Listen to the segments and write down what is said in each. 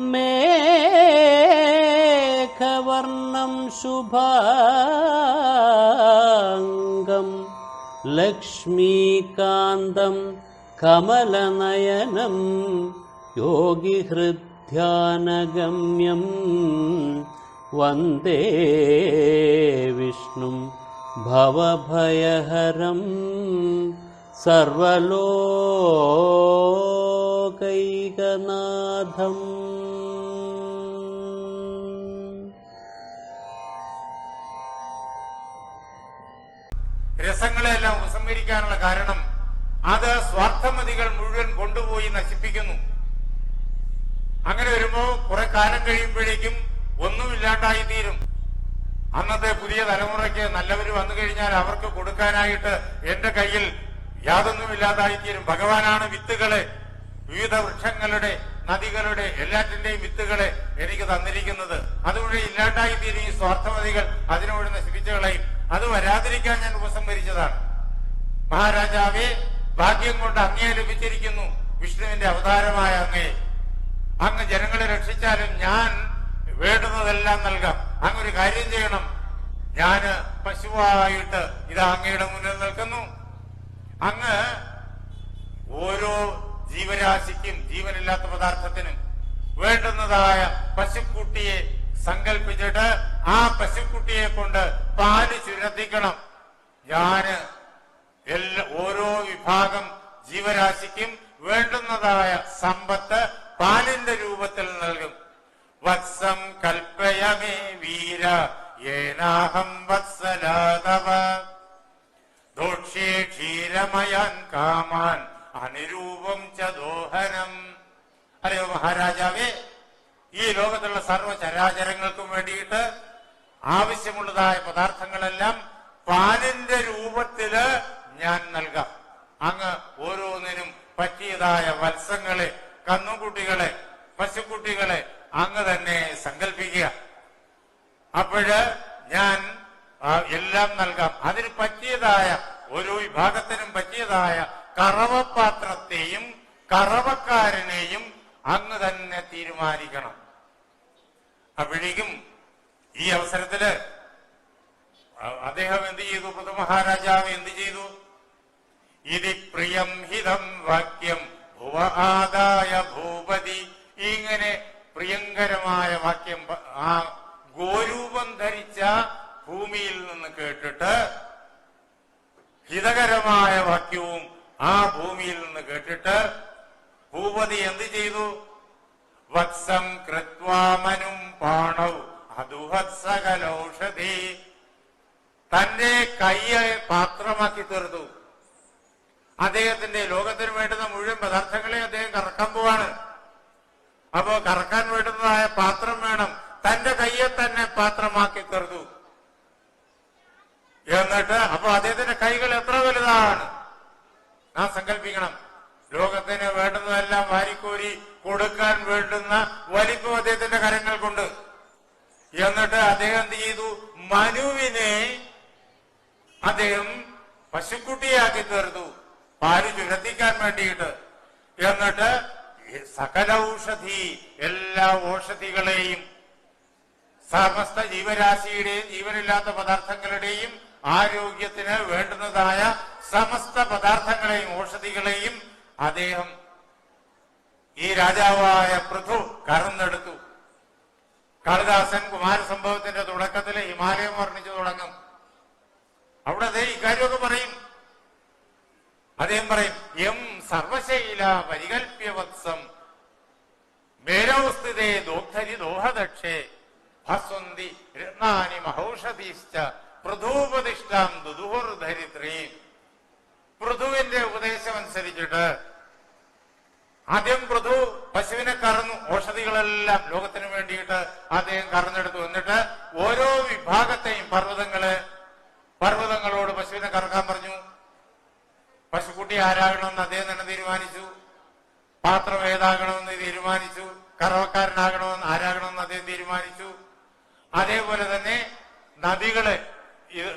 मेघवर्णं शुभाङ्गं लक्ष्मीकान्तं कमलनयनं योगिहृद्ध्यानगम्यं वन्दे विष्णुं भवभयहरं सर्वलोकैकनाथम् രസങ്ങളെല്ലാം ഉപസംഹരിക്കാനുള്ള കാരണം അത് സ്വാർത്ഥമതികൾ മുഴുവൻ കൊണ്ടുപോയി നശിപ്പിക്കുന്നു. അങ്ങനെ വരുമ്പോ കുറെ കാലം കഴിയുമ്പോഴേക്കും ഒന്നുമില്ലാണ്ടായി തീരും. അന്നത്തെ പുതിയ തലമുറയ്ക്ക് നല്ലവർ വന്നു കഴിഞ്ഞാൽ അവർക്ക് കൊടുക്കാനായിട്ട് എന്റെ കയ്യിൽ യാതൊന്നുമില്ലാതായി തീരും. ഭഗവാനാണ് വിത്തുകളെ. വിവിധ വൃക്ഷങ്ങളുടെ നദികളുടെ എല്ലാറ്റിന്റെയും വിത്തുകളെ എനിക്ക് തന്നിരിക്കുന്നത്. അതുവഴി ഇല്ലാണ്ടായി തീരും ഈ സ്വാർത്ഥമതികൾ. അതിനോട് നശിപ്പിച്ചു കളയും. അത് വരാതിരിക്കാൻ ഞാൻ ഉപസംഹരിച്ചതാണ് മഹാരാജാവെ ഭാഗ്യം കൊണ്ട് അങ്ങേ ലഭിച്ചിരിക്കുന്നു വിഷ്ണുവിന്റെ അവതാരമായ അങ്ങയെ അങ്ങ് ജനങ്ങളെ രക്ഷിച്ചാലും ഞാൻ വേണ്ടുന്നതെല്ലാം നൽകാം. അങ്ങ് ഒരു കാര്യം ചെയ്യണം. ഞാൻ പശുവായിട്ട് ഇതാ അങ്ങയുടെ മുന്നിൽ നിൽക്കുന്നു. അങ്ങ് ഓരോ ജീവരാശിക്കും ജീവനില്ലാത്ത പദാർത്ഥത്തിനും വേണ്ടുന്നതായ പശുക്കുട്ടിയെ സങ്കല്പിച്ചിട്ട് ആ പശുക്കുട്ടിയെ കൊണ്ട് പാൽ ചുരത്തിക്കണം. ഞാൻ എല്ലാ ഓരോ വിഭാഗം ജീവരാശിക്കും വേണ്ടുന്നതായ സമ്പത്ത് പാലിന്റെ രൂപത്തിൽ നൽകും. വത്സം കൽപ്പയമേ വീര ഏനാഹം വത്സലാതവ ദോക്ഷേ ക്ഷീരമയാൻ കാമാൻ അനുരൂപം ച ദോഹനം. മഹാരാജാവേ. ഈ ലോകത്തുള്ള സർവ ചരാചരങ്ങൾക്കും വേണ്ടിയിട്ട് ആവശ്യമുള്ളതായ പദാർത്ഥങ്ങളെല്ലാം പാലിന്റെ രൂപത്തിൽ ഞാൻ നൽകാം. അങ്ങ് ഓരോന്നിനും പറ്റിയതായ വത്സങ്ങളെ കന്നുകുട്ടികളെ പശുക്കുട്ടികളെ അങ്ങ് തന്നെ സങ്കല്പിക്കുക അപ്പോഴ് ഞാൻ എല്ലാം നൽകാം. അതിന് പറ്റിയതായ ഓരോ വിഭാഗത്തിനും പറ്റിയതായ കറവപാത്രത്തെയും കറവക്കാരനെയും അങ്ങ് തന്നെ തീരുമാനിക്കണം. അപ്പോഴേക്കും ഈ അവസരത്തിൽ അദ്ദേഹം എന്ത് ചെയ്തു? മഹാരാജാവ് എന്ത് ചെയ്തു? ഇതി പ്രിയം ഹിതം വാക്യം ഭുവ ആദായ ഭൂപതി. ഇങ്ങനെ പ്രിയങ്കരമായ വാക്യം ആ ഗോരൂപം ധരിച്ച ഭൂമിയിൽ നിന്ന് കേട്ടിട്ട് ഹിതകരമായ വാക്യവും ആ ഭൂമിയിൽ നിന്ന് കേട്ടിട്ട് ഭൂപതി എന്ത് ചെയ്തു? വത്സം കൃത്വാമനും പാണൗ. അതുഹത്സകലൗഷധി തന്റെ കയ്യെ പാത്രമാക്കി തീർത്തു. അദ്ദേഹത്തിന്റെ ലോകത്തിന് വേണ്ടുന്ന മുഴുവൻ പദാർത്ഥങ്ങളെ അദ്ദേഹം കറക്കാൻ പോവാണ്. അപ്പോ കറക്കാൻ വേണ്ടുന്നതായ പാത്രം വേണം. തന്റെ കയ്യെ തന്നെ പാത്രമാക്കി തീർത്തു. എന്നിട്ട് അപ്പൊ അദ്ദേഹത്തിന്റെ കൈകൾ എത്ര വലുതാണ്? നാം സങ്കല്പിക്കണം. ലോകത്തിന് വേണ്ടുന്നതെല്ലാം വാരിക്കോരി കൊടുക്കാൻ വേണ്ടുന്ന വലിപ്പം അദ്ദേഹത്തിന്റെ കൊണ്ട് എന്നിട്ട് അദ്ദേഹം എന്ത് ചെയ്തു? മനുവിനെ അദ്ദേഹം പശുക്കുട്ടിയാക്കി തീർത്തു. പാൽ ചുരത്തിക്കാൻ വേണ്ടിയിട്ട്. എന്നിട്ട് സകല ഔഷധി എല്ലാ ഔഷധികളെയും സമസ്ത ജീവരാശിയുടെയും ജീവനില്ലാത്ത പദാർത്ഥങ്ങളുടെയും ആരോഗ്യത്തിന് വേണ്ടുന്നതായ സമസ്ത പദാർത്ഥങ്ങളെയും ഔഷധികളെയും അദ്ദേഹം ഈ രാജാവായ പൃഥു കറന്നെടുത്തു കാളിദാസൻ കുമാരസംഭവത്തിന്റെ തുടക്കത്തിലെ ഹിമാലയം വർണിച്ചു തുടങ്ങും അവിടെ അതേ ഇക്കാര്യമൊക്കെ പറയും. അദ്ദേഹം പറയും എം സർവശൈല പരികൽപ്യവത്സം മേരോസ്ഥിതേ ദോഗ്ധരി ദോഹദക്ഷേ ഭസ്വന്തി രത്നാനി മഹൌഷധീശ്ച പൃഥൂപതിഷ്ഠാം ദുദുഹുർധരിത്രീം. പൃഥുവിന്റെ ഉപദേശം അനുസരിച്ചിട്ട് ആദ്യം പൃഥു പശുവിനെ കറന്നു ഔഷധികളെല്ലാം ലോകത്തിന് വേണ്ടിയിട്ട് അദ്ദേഹം കറന്നെടുത്തു. എന്നിട്ട് ഓരോ വിഭാഗത്തെയും പർവതങ്ങൾ പർവതങ്ങളോട് പശു പശുവിനെ കറക്കാൻ പറഞ്ഞു. പശുക്കുട്ടി ആരാകണമെന്ന് അദ്ദേഹം തന്നെ തീരുമാനിച്ചു. പാത്രം ഏതാകണമെന്ന് തീരുമാനിച്ചു. കറവക്കാരനാകണമെന്ന് ആരാകണമെന്ന് അദ്ദേഹം തീരുമാനിച്ചു. അതേപോലെ തന്നെ നദികളെ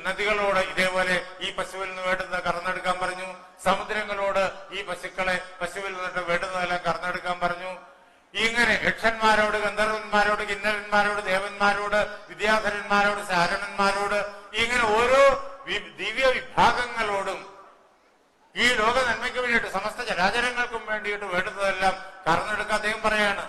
നദികളോട് ഇതേപോലെ ഈ പശുവിൽ നിന്ന് വേണ്ടുന്ന കറന്നെടുക്കാൻ പറഞ്ഞു. സമുദ്രങ്ങളോട് ഈ പശുക്കളെ പശുവിൽ നിന്നിട്ട് വേണ്ടുന്നതെല്ലാം കറന്നെടുക്കാൻ പറഞ്ഞു. ഇങ്ങനെ യക്ഷന്മാരോട് ഗന്ധർവന്മാരോട് കിന്നരന്മാരോട് ദേവന്മാരോട് വിദ്യാധരന്മാരോട് സാരണന്മാരോട് ഇങ്ങനെ ഓരോ ദിവ്യ വിഭാഗങ്ങളോടും ഈ ലോക നന്മയ്ക്ക് വേണ്ടിയിട്ട് സമസ്ത ചരാചരങ്ങൾക്കും വേണ്ടിയിട്ട് വേണ്ടുന്നതെല്ലാം കറന്നെടുക്കാൻ അദ്ദേഹം പറയാണ്.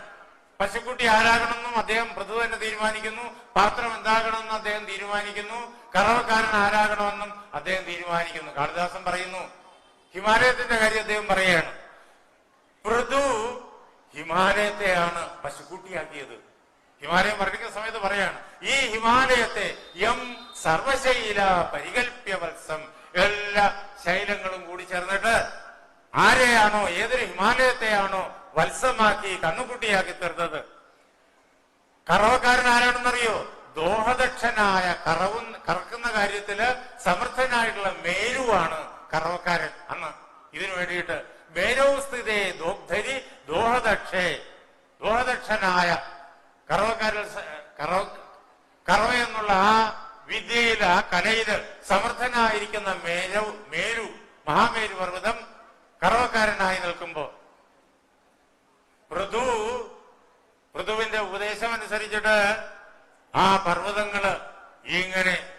പശുക്കുട്ടി ആരാകണമെന്നും അദ്ദേഹം പ്രതു തന്നെ തീരുമാനിക്കുന്നു. പാത്രം എന്താകണമെന്ന് അദ്ദേഹം തീരുമാനിക്കുന്നു. കറവക്കാരൻ ആരാകണമെന്നും അദ്ദേഹം തീരുമാനിക്കുന്നു. കാളിദാസൻ പറയുന്നു ഹിമാലയത്തിന്റെ കാര്യം അദ്ദേഹം പറയാണ് പൃഥു ഹിമാലയത്തെയാണ് പശുക്കുട്ടിയാക്കിയത്. ഹിമാലയം വർണിക്കുന്ന സമയത്ത് പറയാണ് ഈ ഹിമാലയത്തെ എം സർവശൈല പരികൽപ്യ വത്സം എല്ലാ ശൈലങ്ങളും കൂടി ചേർന്നിട്ട് ആരെയാണോ ഏതൊരു ഹിമാലയത്തെയാണോ വത്സമാക്കി കണ്ണുകുട്ടിയാക്കി തീർത്തത്? കറവക്കാരൻ ആരാണെന്നറിയോ ദോഹദക്ഷനായ കറവും കറക്കുന്ന കാര്യത്തിൽ സമർത്ഥനായിട്ടുള്ള മേരുവാണ് കറവക്കാരൻ. അന്ന് ഇതിനു വേണ്ടിയിട്ട് മേരവ് സ്ഥിതേ ദോഗ്ധരി ദോഹദക്ഷേ. ദോഹദക്ഷനായ കറവക്കാരൻ കറവ കറവ എന്നുള്ള ആ വിദ്യയിൽ ആ കലയിൽ സമർത്ഥനായിരിക്കുന്ന മേരു മേരു മഹാമേരു പർവതം കറവക്കാരനായി നിൽക്കുമ്പോ പൃഥു പൃഥുവിന്റെ ഉപദേശം അനുസരിച്ചിട്ട് ആ പർവതങ്ങൾ ഇങ്ങനെ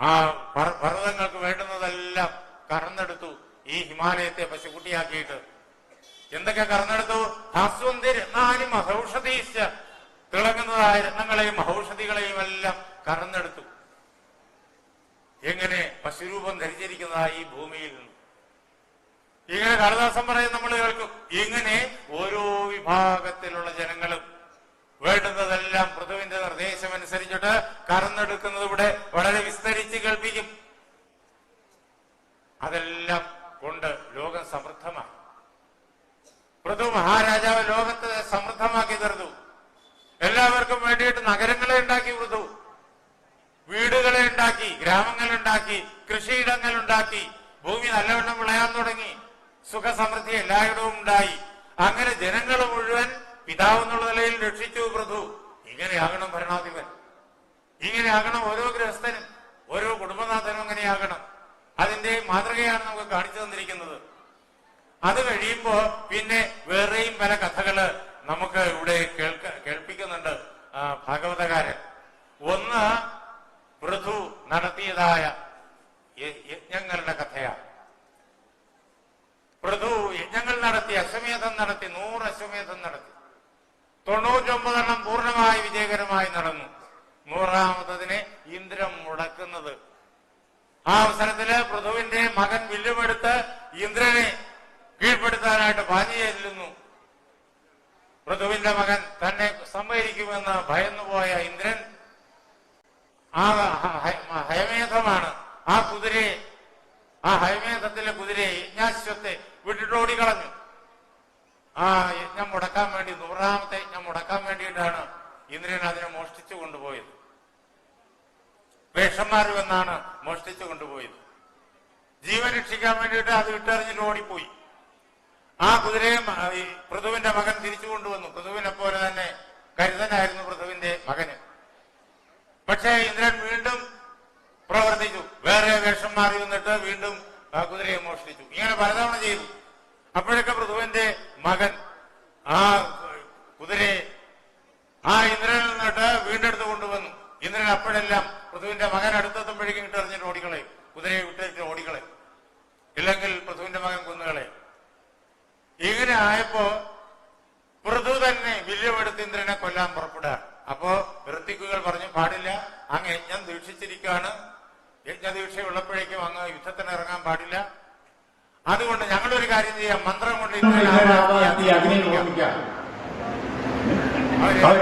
ആ പർ- പർവതങ്ങൾക്ക് വേണ്ടുന്നതെല്ലാം കറന്നെടുത്തു ഈ ഹിമാലയത്തെ പശുക്കുട്ടിയാക്കിയിട്ട്. എന്തൊക്കെ കറന്നെടുത്തു? ഹസ്വന്തി രത്നാനും മഹൌഷധീശ തിളങ്ങുന്നതായ രത്നങ്ങളെയും മഹൌഷധികളെയും എല്ലാം കറന്നെടുത്തു. എങ്ങനെ പശുരൂപം ധരിച്ചിരിക്കുന്നതായി ഈ ഭൂമിയിൽ നിന്ന്. ഇങ്ങനെ കാളിദാസൻ പറയും നമ്മൾ കേൾക്കും ഇങ്ങനെ ഓരോ വിഭാഗത്തിലുള്ള ജനങ്ങളും വേണ്ടുന്നതെല്ലാം പൃഥുവിന്റെ നിർദ്ദേശം അനുസരിച്ചിട്ട് കറന്നെടുക്കുന്നത് ഇവിടെ വളരെ വിസ്തരിച്ച് കേൾപ്പിക്കും അതെല്ലാം കൊണ്ട് ലോകം സമൃദ്ധമായി പൃഥു മഹാരാജാവ് ലോകത്തെ സമൃദ്ധമാക്കി തീർന്നു. എല്ലാവർക്കും വേണ്ടിയിട്ട് നഗരങ്ങളെ ഉണ്ടാക്കി പൃഥു വീടുകളെ ഉണ്ടാക്കി ഗ്രാമങ്ങളുണ്ടാക്കി കൃഷിയിടങ്ങൾ ഉണ്ടാക്കി ഭൂമി നല്ലവണ്ണം വിളയാൻ തുടങ്ങി. സുഖസമൃദ്ധി എല്ലായിടവും ഉണ്ടായി. അങ്ങനെ ജനങ്ങൾ മുഴുവൻ പിതാവ് എന്നുള്ള നിലയിൽ രക്ഷിച്ചു പ്രഥു ഇങ്ങനെയാകണം ഭരണാധിപൻ. ഇങ്ങനെയാകണം ഓരോ ഗൃഹസ്ഥനും. ഓരോ കുടുംബനാഥനും അങ്ങനെയാകണം. അതിന്റെ മാതൃകയാണ് നമുക്ക് കാണിച്ചു തന്നിരിക്കുന്നത്. അത് കഴിയുമ്പോ പിന്നെ വേറെയും പല കഥകൾ നമുക്ക് ഇവിടെ കേൾക്ക കേൾപ്പിക്കുന്നുണ്ട് ഭാഗവതകാരൻ. ഒന്ന് പൃഥു നടത്തിയതായ യജ്ഞങ്ങളുടെ കഥയാണ്. പൃഥു യജ്ഞങ്ങൾ നടത്തി അശ്വമേധം നടത്തി നൂറ് അശ്വമേധം നടത്തി. തൊണ്ണൂറ്റൊമ്പതെണ്ണം പൂർണമായി വിജയകരമായി നടന്നു. നൂറാമത്തതിനെ ഇന്ദ്രൻ മുടക്കുന്നത്. ആ അവസരത്തിൽ പൃഥുവിന്റെ മകൻ വില്ലുമെടുത്ത് ഇന്ദ്രനെ കീഴ്പ്പെടുത്താനായിട്ട് പാഞ്ഞു ചെല്ലുന്നു മകൻ തന്നെ സംഭരിക്കുമെന്ന് ഭയന്നുപോയ ഇന്ദ്രൻ ആ ഹയമേധമാണ്. ആ കുതിരയെ ആ ഹയമേധത്തിലെ കുതിരയെ യജ്ഞാശ്വത്തെ വിട്ടിട്ടോടി കളഞ്ഞു. ആ യജ്ഞം മുടക്കാൻ വേണ്ടി നൂറാമത്തെ യജ്ഞം മുടക്കാൻ വേണ്ടിയിട്ടാണ് ഇന്ദ്രൻ അതിനെ മോഷ്ടിച്ചു കൊണ്ടുപോയത്. വേഷന്മാർ വന്നാണ് മോഷ്ടിച്ചു കൊണ്ടുപോയത്. ജീവൻ രക്ഷിക്കാൻ വേണ്ടിയിട്ട് അത് വിട്ടെറിഞ്ഞിട്ട് ഓടിപ്പോയി. ആ കുതിരയെ പൃഥുവിന്റെ മകൻ തിരിച്ചു കൊണ്ടുവന്നു. പൃഥുവിനെ പോലെ തന്നെ കരുതനായിരുന്നു പൃഥുവിന്റെ മകന്. പക്ഷേ ഇന്ദ്രൻ വീണ്ടും പ്രവർത്തിച്ചു. വേറെ വേഷം മാറി വന്നിട്ട് വീണ്ടും കുതിരയെ മോഷ്ടിച്ചു. ഇങ്ങനെ പലതവണ ചെയ്തു. അപ്പോഴൊക്കെ പൃഥുവിന്റെ മകൻ ആ കുതിരയെ ആ ഇന്ദ്രനിൽ നിന്നിട്ട് വീണ്ടെടുത്ത് കൊണ്ടുവന്നു. ഇന്ദ്രൻ അപ്പോഴെല്ലാം പൃഥുവിന്റെ മകൻ അടുത്തെത്തുമ്പോഴേക്കും ഇട്ടെറിഞ്ഞിട്ട് ഓടിക്കളയും. കുതിരയെ വിട്ടെറിഞ്ഞിട്ട് ഓടിക്കളയും. ഇല്ലെങ്കിൽ പൃഥുവിന്റെ മകൻ കൊന്നുകളയും. ഇങ്ങനെ ആയപ്പോ പൃഥു തന്നെ വില്ലുമെടുത്ത് ഇന്ദ്രനെ കൊല്ലാൻ പുറപ്പെടുക. അപ്പോ ഋത്തിക്കുകൾ പറഞ്ഞു പാടില്ല അങ്ങ് യജ്ഞം ദീക്ഷിച്ചിരിക്കുകയാണ്. യജ്ഞദീക്ഷ ഉള്ളപ്പോഴേക്കും അങ്ങ് യുദ്ധത്തിന് ഇറങ്ങാൻ പാടില്ല. അതുകൊണ്ട് ഞങ്ങളൊരു കാര്യം ചെയ്യാം. മന്ത്രം കൊണ്ട് അവർ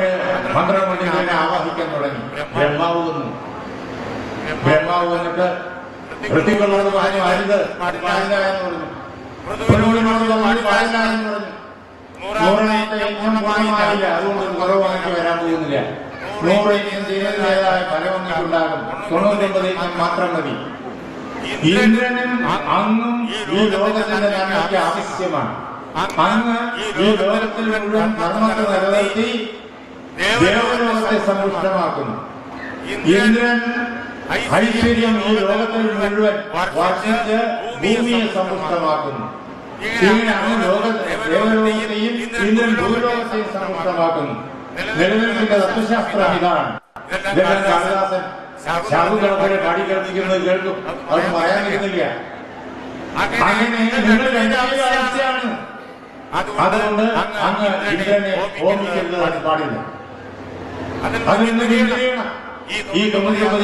മന്ത്രം കൊണ്ട് ഇങ്ങനെ ആവാഹിക്കാൻ തുടങ്ങി. ബ്രഹ്മാവ്. വന്നു. ബ്രഹ്മാവ് വന്നിട്ട് ഋത്തികളോട് പറഞ്ഞു അരുത് പാടില്ല എന്ന് പറഞ്ഞു. നൂറാമത്തെ യജ്ഞം പൂർണമായില്ല അതുകൊണ്ട് കുറവാക്കി വരാൻ പോകുന്നില്ല. നൂറ് യജ്ഞം ചെയ്യുന്നതിന്റെതായ ഫലം ഉണ്ടാകും തൊണ്ണൂറ്റൊമ്പത് മാത്രം മതി. ഇന്ദ്രനും അന്നും ഈ ലോകത്തിന്റെ നന്മയ്ക്ക് ആവശ്യമാണ്. അങ്ങ് ഈ ലോകത്തിൽ മുഴുവൻ ധർമ്മത്തെ നിലനിർത്തി ദേവലോകത്തെ സമ്പുഷ്ടമാക്കുന്നു ഇന്ദ്രൻ ഐശ്വര്യം ഈ ലോകത്തിൽ മുഴുവൻ വർഷിച്ച് ഭൂമിയെ സമ്പുഷ്ടമാക്കുന്നു ഇങ്ങനെ അങ്ങ് ലോക ദേവലോകത്തെയും ഇന്ദ്രൻ ഭൂലോകത്തെയും സമ്പുഷ്ടമാക്കുന്നു നിലനിൽപ്പിന്റെ തത്വശാസ്ത്രം ഇതാണ് ഇതെല്ലാം കാളിദാസൻ ശാബുകളൊക്കെ പാടി കേൾപ്പിക്കുന്നത് കേൾക്കും. അത് പറയാൻ കഴിയുന്നില്ല അങ്ങനെ നിങ്ങൾ രണ്ടാമത് അതുകൊണ്ട് അങ്ങ് ഇന്ദ്രനെ ഓർമ്മിക്കരുത് അത് പാടില്ല. ഈ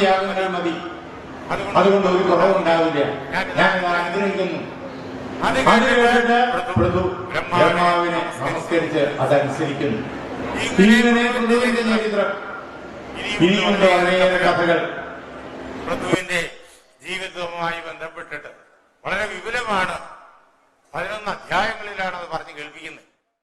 യാഗങ്ങൾ മതി. അതുകൊണ്ട് ഒരു കുറവുണ്ടാവില്ല ഞാൻ ആഗ്രഹിക്കുന്നു. ആഗ്രഹിച്ചിട്ട് പ്രഭു ബ്രഹ്മാവിനെ നമസ്കരിച്ച് അതനുസരിക്കുന്നു ഭീമനെ പ്രതിവിന്റെ ചരിത്രം. ഇനിയുണ്ട് വളരെയേറെ കഥകൾ. പ്രഭുവിന്റെ ജീവിതവുമായി ബന്ധപ്പെട്ടിട്ട് വളരെ വിപുലമാണ് പതിനൊന്ന് അധ്യായങ്ങളിലാണ് അത് പറഞ്ഞു കേൾപ്പിക്കുന്നത്.